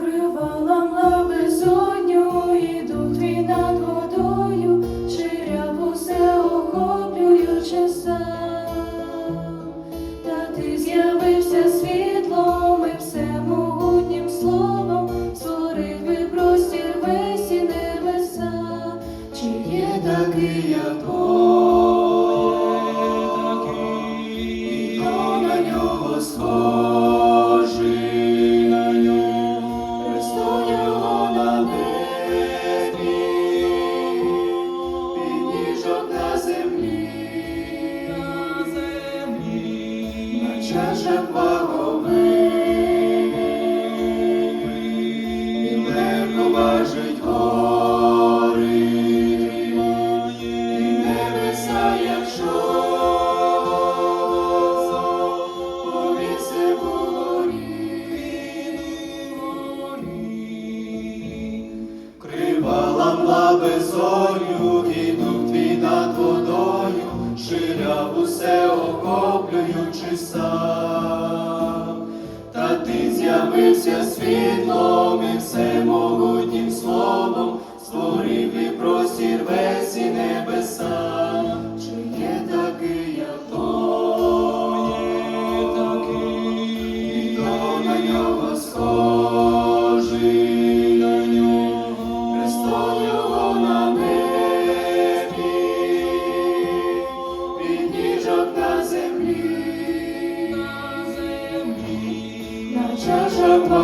покривала мла безодню, і дух твій над водою. безодню, і твій над водою, ширяв усе охоплюючи сам, та ти з'явився світлом і всемогутнім словом, створив і простір весь і небеса. Чи є такий, я то є такий, то на нього.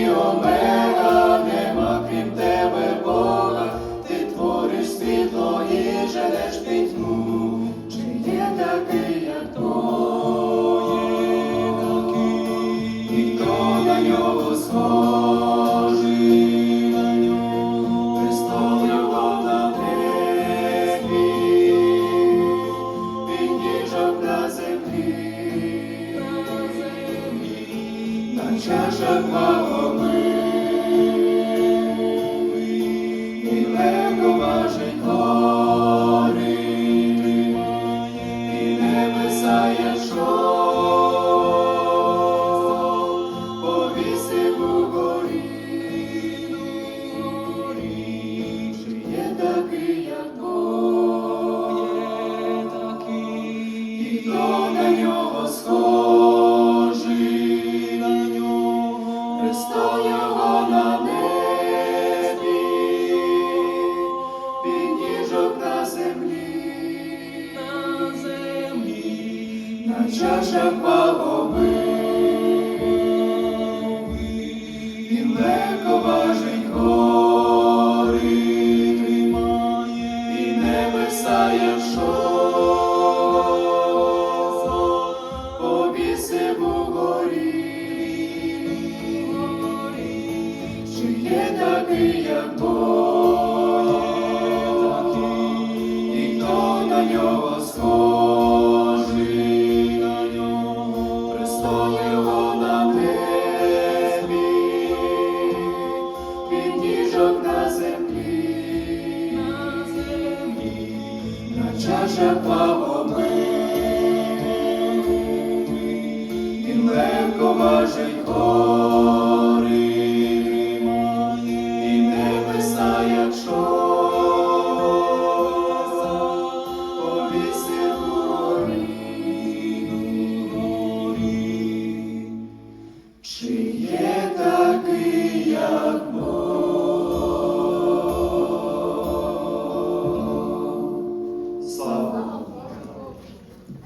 your man. благоми. чаша палоби, і легко важить гори, чи є такий, як Бог. же павоми, і легко важить.